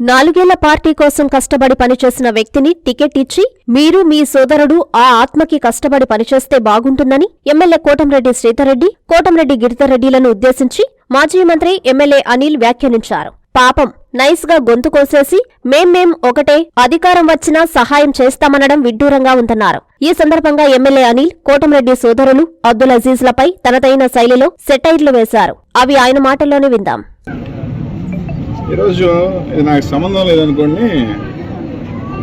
నాలుగేళ్ళ పార్టీ కోసం కష్టపడి పనిచేసిన వ్యక్తిని టికెట్ ఇచ్చి మీరు మీ సోదరుడు ఆ ఆత్మకి కష్టపడి పనిచేస్తే బాగుంటుందని ఎమ్మెల్యే కోటంరెడ్డి శ్రీధర్రెడ్డి కోటంరెడ్డి గిరిధర్రెడ్డిలను ఉద్దేశించి మాజీ మంత్రి ఎమ్మెల్యే అనిల్ వ్యాఖ్యానించారు. పాపం నైస్గా గొంతు కోసేసి మేం మేం ఒకటే అధికారం వచ్చినా సహాయం చేస్తామనడం విడ్డూరంగా ఉందన్నారు. ఈ సందర్భంగా ఎమ్మెల్యే అనిల్ కోటంరెడ్డి సోదరులు అబ్దుల్ అజీజ్లపై తనదైన శైలిలో సెటైర్లు వేశారు. అవి ఆయన మాటల్లోనే విందాం. ఈరోజు ఇది నాకు సంబంధం లేదనుకోండి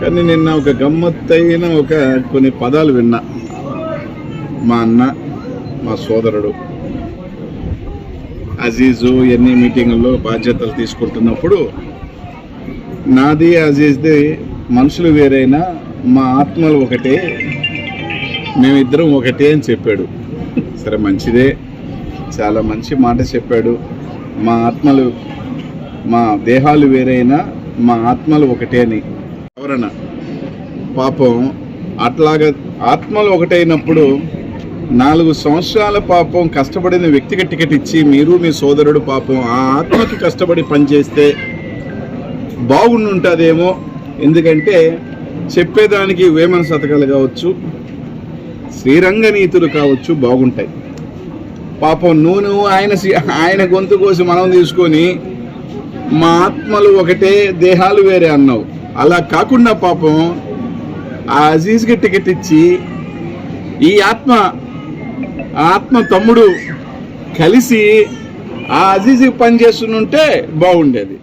కానీ నిన్న ఒక గమ్మత్తైన ఒక కొన్ని పదాలు విన్నా. మా అన్న మా సోదరుడు అజీజు ఎన్ని మీటింగుల్లో బాధ్యతలు తీసుకుంటున్నప్పుడు నాది అజీజ్ది మనుషులు వేరైనా మా ఆత్మలు ఒకటే మేమిద్దరం ఒకటే అని చెప్పాడు. సరే మంచిదే. చాలా మంచి మాట చెప్పాడు. మా ఆత్మలు మా దేహాలు వేరైనా మా ఆత్మలు ఒకటే అని. ఎవరన్నా? పాపం అట్లాగా ఆత్మలు ఒకటైనప్పుడు నాలుగు సంవత్సరాల పాపం కష్టపడిన వ్యక్తికి టికెట్ ఇచ్చి మీరు మీ సోదరుడు పాపం ఆ ఆత్మకి కష్టపడి పనిచేస్తే బాగుండుంటుందేమో. ఎందుకంటే చెప్పేదానికి వేమన శతకాలు కావచ్చు శ్రీరంగ నీతులు కావచ్చు బాగుంటాయి. పాపం నూనె ఆయన ఆయన గొంతు కోసి మనం తీసుకొని మా ఆత్మలు ఒకటే దేహాలు వేరే అన్నావు. అలా కాకుండా పాపం ఆ అజీజ్కి టికెట్ ఇచ్చి ఈ ఆత్మ ఆత్మ తమ్ముడు కలిసి ఆ అజీజ్కి పనిచేస్తుంటే బాగుండేది.